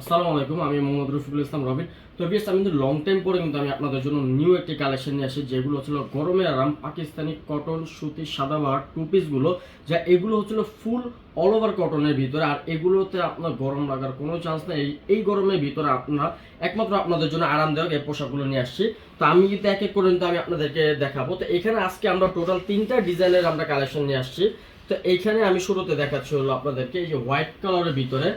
আসসালামু আলাইকুম, আমি মোহাম্মদ রফিকুল ইসলাম রবিন। তো বিয়াস আমি কিন্তু লং টাইম পরে কিন্তু আমি আপনাদের জন্য নিউ একটি কালেকশন নিয়ে আসি, যেগুলো হচ্ছিল গরমে আরাম, পাকিস্তানি কটন সুতি, সাদাবাহার টু পিসগুলো যা এগুলো হচ্ছিল ফুল অল ওভার কটনের ভিতরে, আর এগুলোতে আপনার গরম লাগার কোনো চান্স নেই। এই- এই গরমের ভিতরে আপনারা একমাত্র আপনাদের জন্য আরামদায়ক এই পোশাকগুলো নিয়ে আসছি। তো আমি কিন্তু এক এক করে কিন্তু আমি আপনাদেরকে দেখাবো। তো এখানে আজকে আমরা টোটাল তিনটা ডিজাইনের আমরা কালেকশন নিয়ে আসছি। তো এইখানে আমি শুরুতে দেখাচ্ছি হলো আপনাদেরকে এই যে হোয়াইট কালারের ভিতরে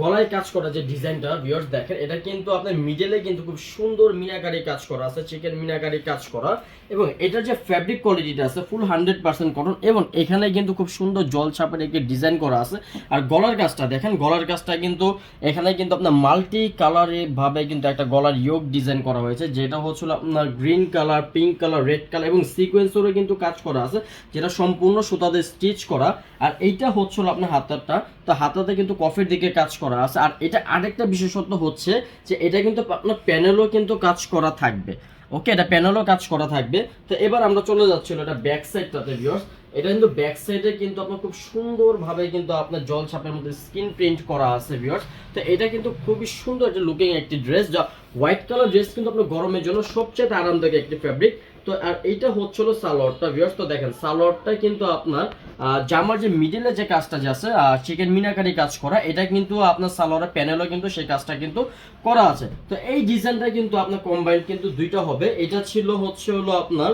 গলায় কাজ করা যে ডিজাইনটা ভিউয়ার্স দেখেন, এটা কিন্তু আপনার মিডলে কিন্তু খুব সুন্দর মিনাকারি কাজ করা আছে চিকেন মিনাকারি কাজ করা। এবং এটার যে ফ্যাব্রিক কোয়ালিটিটা আছে ফুল হান্ড্রেড পার্সেন্ট কটন এবং এখানে কিন্তু খুব সুন্দর জল ছাপের একটি ডিজাইন করা আছে। আর গলার কাজটা, দেখেন, গলার কাজটা কিন্তু এখানে কিন্তু আপনার মাল্টি কালারে ভাবে কিন্তু একটা গলার ইয়োগ ডিজাইন করা হয়েছে, যেটা হচ্ছিল আপনার green colour pink colour red colour এবং সিকোয়েন্সেরও কিন্তু কাজ করা আছে, যেটা সম্পূর্ণ সুতাতে স্টিচ করা। আর এইটা হচ্ছিল আপনার হাতারটা, তো হাতাতে কিন্তু কফের দিকে কাজ করা আছে। আর এটা আরেকটা বিশেষত্ব হচ্ছে যে এটা কিন্তু আপনার প্যানেলও কিন্তু কাজ করা থাকবে। ওকে এটা প্যানেলও কাজ করা থাকবে। তো এবার আমরা চলে যাচ্ছিল এটা ব্যাক সাইডটাতে ভিউয়ার্স এটা কিন্তু ব্যাক সাইডে কিন্তু আপনার খুব সুন্দরভাবে কিন্তু আপনার জল ছাপের মধ্যে স্কিন প্রিন্ট করা আছে ভিউয়ার্স তো এটা কিন্তু খুবই সুন্দর একটা লুকিং একটি ড্রেস যা হোয়াইট কালার ড্রেস কিন্তু আপনার গরমের জন্য সবচেয়ে আরামদায়ক একটি ফ্যাব্রিক তো, আর এইটা হচ্ছিল সালোয়ারটা ভিউয়ার্স তো দেখেন, সালোয়ারটা কিন্তু আপনার জামার যে মিডিলে যে কাজটা যে আছে চিকেন মিনাকারি কাজ করা, এটা কিন্তু আপনার সালোয়ারের প্যানেলও কিন্তু সেই কাজটা কিন্তু করা আছে। তো এই ডিজাইনটা কিন্তু আপনার কম্বাইন কিন্তু দুইটা হবে। এটা ছিল হচ্ছে হলো আপনার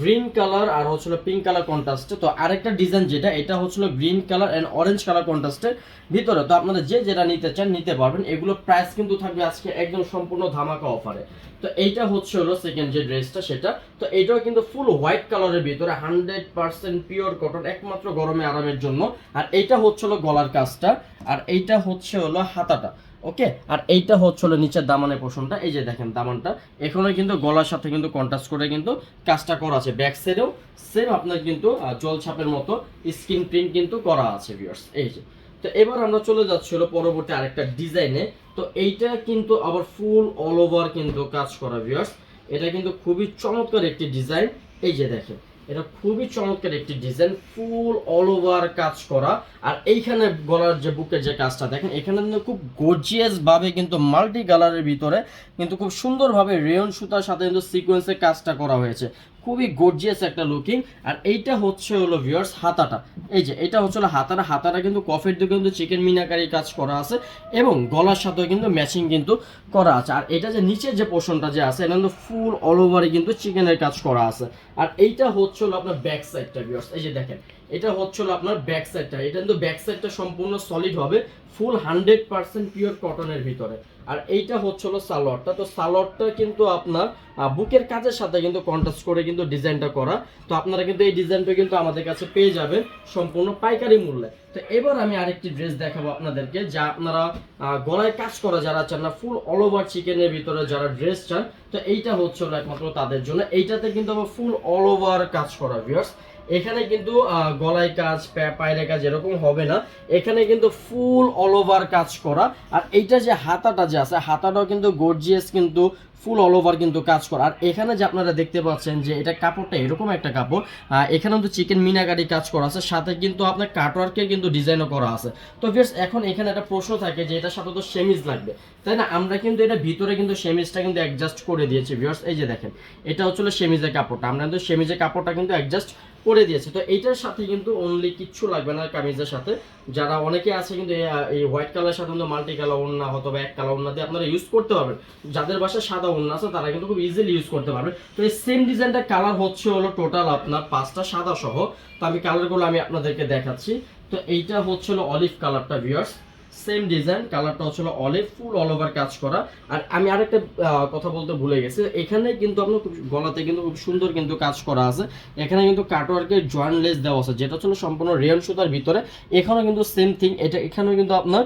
গ্রিন কালার আর হচ্ছিল পিঙ্ক কালার কন্ট্রাস্টে তো আরেকটা ডিজাইন যেটা, এটা হচ্ছিল green colour and orange colour কন্ট্রাস্টের ভিতরে। তো আপনারা যে যেটা নিতে চান, নিতে পারবেন। এগুলো প্রাইস কিন্তু থাকবে আজকে একদম সম্পূর্ণ ধামাকা অফারে তো এইটা হচ্ছে হলো সেকেন্ড যে ড্রেসটা সেটা তো এটাও কিন্তু ফুল হোয়াইট কালারের ভিতরে হান্ড্রেড পার্সেন্ট পিওর কটন একমাত্র গরমে আরামের জন্য। আর এইটা হচ্ছে হলো গলার কাজটা, আর এইটা হচ্ছে হলো হাতাটা ওকে আর এইটা হচ্ছে হলো নিচের দামানের পোষণটা এই যে দেখেন দামানটা। এখানে কিন্তু গলার সাথে কিন্তু কন্ট্রাস্ট করে কিন্তু কাজটা করা আছে। ব্যাক সাইডেও সেম আপনার কিন্তু জল ছাপের মতো স্কিন প্রিন্ট কিন্তু করা আছে ভিউয়ার্স এই যে। তো এবার আমরা চলে যাচ্ছি হলো পরবর্তী আরেকটা ডিজাইনে তো এইটা কিন্তু আবার ফুল অল ওভার কিন্তু কাজ করা ভিউয়ার্স এটা কিন্তু খুবই চমৎকার একটি ডিজাইন। এই যে দেখেন, এটা খুবই চমৎকার একটি ডিজাইন, ফুল অল ওভার কাজ করা। আর এইখানে গলার যে বুকের যে কাজটা, দেখেন, এখানে কিন্তু খুব গর্জিয়াস ভাবে কিন্তু মাল্টি কালারের ভিতরে কিন্তু খুব সুন্দরভাবে রেয়ন সুতার সাথে কিন্তু সিকোয়েন্সের কাজটা করা হয়েছে। খুবই গর্জিয়াস একটা লুকিং আর এইটা হচ্ছে হলো ভিউয়ার্স হাতাটা। এই যে, এটা হচ্ছে হলো হাতাটা। হাতাটা কিন্তু কফের দিকে কিন্তু চিকেন মিনাকারি কাজ করা আছে এবং গলার সাথেও কিন্তু ম্যাচিং কিন্তু করা আছে। আর এটা যে নিচের যে পোর্শনটা যে আছে, এটা কিন্তু ফুল অল ওভারে কিন্তু চিকেনের কাজ করা আছে। আর এইটা হচ্ছে হলো আপনার ব্যাক সাইডটা ভিউয়ার্স এই যে দেখেন এটা হচ্ছে আপনার ব্যাক সাইডটা এটা কিন্তু ব্যাক সাইডটা সম্পূর্ণ সলিড হবে ফুল হান্ড্রেড পার্সেন্ট পিওর কটনের ভিতরে। আর এইটা হচ্ছে হলো সালোয়ারটা। তো সালোয়ারটা কিন্তু আপনার বুকের কাজের সাথে কিন্তু কন্ট্রাস্ট করে কিন্তু ডিজাইনটা করা। তো আপনারা কিন্তু এই ডিজাইনটা কিন্তু আমাদের কাছে পেয়ে যাবেন সম্পূর্ণ পাইকারি মূল্যে। তো এবার আমি আরেকটি ড্রেস দেখাবো আপনাদেরকে, যা আপনারা গলায় কাজ করা যারা চান না ফুল অল ওভার চিকেনের ভিতরে যারা ড্রেস চান, তো এইটা হচ্ছে হলো একমাত্র তাদের জন্য। এইটাতে কিন্তু আবার ফুল অল ওভার কাজ করা ভিউয়ার্স এখানে কিন্তু গলায় কাজ পায়ের কাজ এরকম হবে না। এখানে কিন্তু ফুল অল ওভার কাজ করা। আর এইটা যে হাতাটা যে আছে, হাতাটাও কিন্তু গর্জিয়াস কিন্তু ফুল অল ওভার কিন্তু কাজ করা। আর এখানে যে আপনারা দেখতে পাচ্ছেন যে এটা কাপড়টা এরকম একটা কাপড় এখানে কিন্তু চিকেন মিনাকারি কাজ করা আছে সাথে কিন্তু আপনার কাটওয়ার্কের কিন্তু ডিজাইনও করা আছে। তো ভিউয়ার্স এখন এখানে একটা প্রশ্ন থাকে যে এটার সাথে তো সেমিজ লাগবে। তাই না? আমরা কিন্তু এটা ভিতরে কিন্তু সেমিজটা কিন্তু অ্যাডজাস্ট করে দিয়েছি ভিউয়ার্স এই যে দেখেন এটা হচ্ছিল সেমিজের কাপড়টা। আমরা কিন্তু সেমিজের কাপড়টা কিন্তু অ্যাডজাস্ট করে দিয়েছে। তো এইটার সাথে কিন্তু অনলি কিচ্ছু লাগবে না কামিজের সাথে। যারা অনেকে আছে কিন্তু এই, হোয়াইট কালারের সাথে কিন্তু মাল্টি কালার ওন্না অথবা এক কালার ওন্না দিয়ে আপনারা ইউজ করতে পারবেন। যাদের বাসায় সাদা ওন্না আছে তারা কিন্তু খুব ইজিলি ইউজ করতে পারবে। তো এই সেম ডিজাইনটা কালার হচ্ছে হলো টোটাল আপনার পাঁচটা, সাদা সহ। তো আমি কালারগুলো আমি আপনাদেরকে দেখাচ্ছি। তো এইটা হচ্ছে হলো অলিভ কালারটা ভিউয়ার্স সেম ডিজাইন কালারটা হচ্ছে অলিভ ফুল অল ওভার কাজ করা। আর আমি আরেকটা কথা বলতে ভুলে গেছি। এখানে কিন্তু আপনার খুব গলাতে কিন্তু খুব সুন্দর কিন্তু কাজ করা আছে। এখানে কিন্তু কাটওয়ার্কের জয়েন্ট লেস দেওয়া আছে, যেটা হচ্ছে সম্পূর্ণ রেয়ন সুতার ভিতরে। এখানেও কিন্তু সেম থিং এটা এখানেও কিন্তু আপনার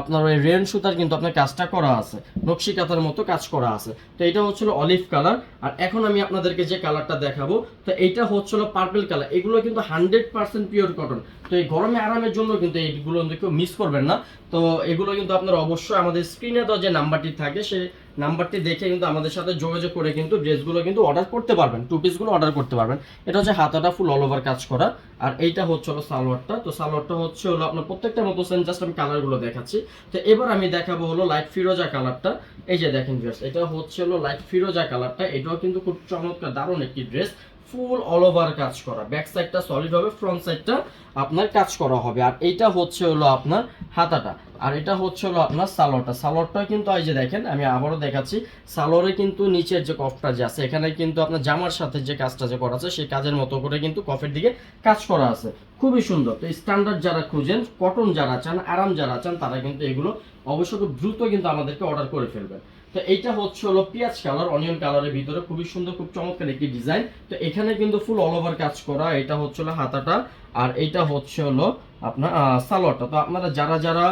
আপনার ওই রেয়ন সুতার কিন্তু আপনার কাজটা করা আছে। নকশি কাতার মতো কাজ করা আছে। তো এটা হচ্ছিল অলিভ কালার আর এখন আমি আপনাদেরকে যে কালারটা দেখাবো, তো এইটা হচ্ছিল পার্পেল কালার এগুলো কিন্তু হান্ড্রেড পার্সেন্ট পিওর কটন তো এই গরমে আরামের জন্য কিন্তু এইগুলো কেউ মিস করবেন না। তো এগুলো কিন্তু আপনারা অবশ্যই আমাদের স্ক্রিনে তো যে নাম্বারটি থাকে, সেই নাম্বারটি দেখে কিন্তু আমাদের সাথে যোগাযোগ করে কিন্তু ড্রেসগুলো কিন্তু অর্ডার করতে পারবেন টু পিসগুলো অর্ডার করতে পারবেন। এটা হচ্ছে হাতাটা ফুল অল ওভার কাজ করা, আর এইটা হচ্ছে হলো সালোয়ারটা। তো সালোয়ারটা হচ্ছে হলো আপনার প্রত্যেকটা মতো সেম জাস্ট আমি কালারগুলো দেখাচ্ছি। তো এবার আমি দেখাবো হলো লাইট ফিরোজা কালারটা এই যে দেখেন ড্রেস এটা হচ্ছে হলো লাইট ফিরোজা কালারটা এটাও কিন্তু খুব চমৎকার, দারুণ একটি ড্রেস ফুল অল ওভার কাজ করা। ব্যাক সাইডটা সলিড হবে ফ্রন্ট সাইডটা আপনার কাজ করা হবে। আর এইটা হচ্ছে হলো আপনার হাতাটা। আর এটা হচ্ছে হলো আপনার সালোয়ারটা। সালোয়ারটা কিন্তু এই যে দেখেন, আমি আবারও দেখাচ্ছি। সালোয়ারে কিন্তু নিচের যে কফটা যে আছে, এখানে কিন্তু আপনার জামার সাথে যে কাজটা যে করা আছে, সেই কাজের মতো করে কিন্তু কফের দিকে কাজ করা আছে। খুবই সুন্দর। তো স্ট্যান্ডার্ড যারা খুঁজেন কটন যারা চান, আরাম যারা চান, তারা কিন্তু এগুলো অবশ্যই খুব দ্রুত কিন্তু আমাদেরকে অর্ডার করে ফেলবেন। তো এইটা হচ্ছে হলো পেঁয়াজ কালার, অনিয়ন কালারের ভিতরে। খুবই সুন্দর, খুব চমৎকার একটি ডিজাইন। তো এখানে কিন্তু ফুল অল ওভার কাজ করা। এটা হচ্ছে হলো হাতাটা। আর এটা হচ্ছে হলো আপনার সালোয়ারটা। তো আপনারা যারা যারা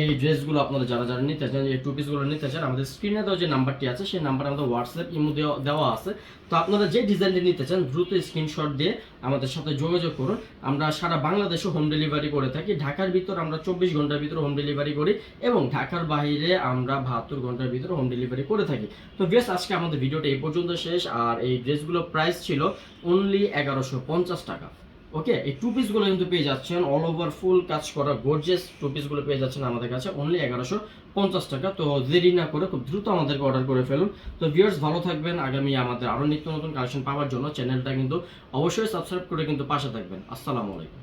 এই ড্রেসগুলো আপনারা যারা যারা নিতে চান, এই টু পিসগুলো নিতে চান, আমাদের স্ক্রিনে দেওয়া যে নাম্বারটি আছে, সেই নাম্বারে আমাদের হোয়াটসঅ্যাপ ইমো দেওয়া আছে। তো আপনারা যে ডিজাইনটি নিতে চান, দ্রুত স্ক্রিনশট দিয়ে আমাদের সাথে যোগাযোগ করুন। আমরা সারা বাংলাদেশে হোম ডেলিভারি করে থাকি। ঢাকার ভিতর আমরা চব্বিশ ঘণ্টার ভিতরে হোম ডেলিভারি করি এবং ঢাকার বাইরে আমরা বাহাত্তর ঘণ্টার ভিতরে হোম ডেলিভারি করে থাকি। তো বেশ আজকে আমাদের ভিডিওটা এই পর্যন্ত শেষ। আর এই ড্রেসগুলোর প্রাইস ছিল অনলি এগারোশো টাকা। ওকে এই টু পিসগুলো কিন্তু পেয়ে যাচ্ছেন অল ওভার ফুল কাজ করা গর্জেস টু পিসগুলো পেয়ে যাচ্ছেন আমাদের কাছে অনলি এগারোশো পঞ্চাশ টাকা। তো দেরি না করে খুব দ্রুত আমাদেরকে অর্ডার করে ফেলুন। তো ভিউয়ার্স ভালো থাকবেন, আগামী আমাদের আরও নিত্য নতুন কালেকশন পাওয়ার জন্য চ্যানেলটা কিন্তু অবশ্যই সাবস্ক্রাইব করে কিন্তু পাশে থাকবেন। আসসালামু আলাইকুম।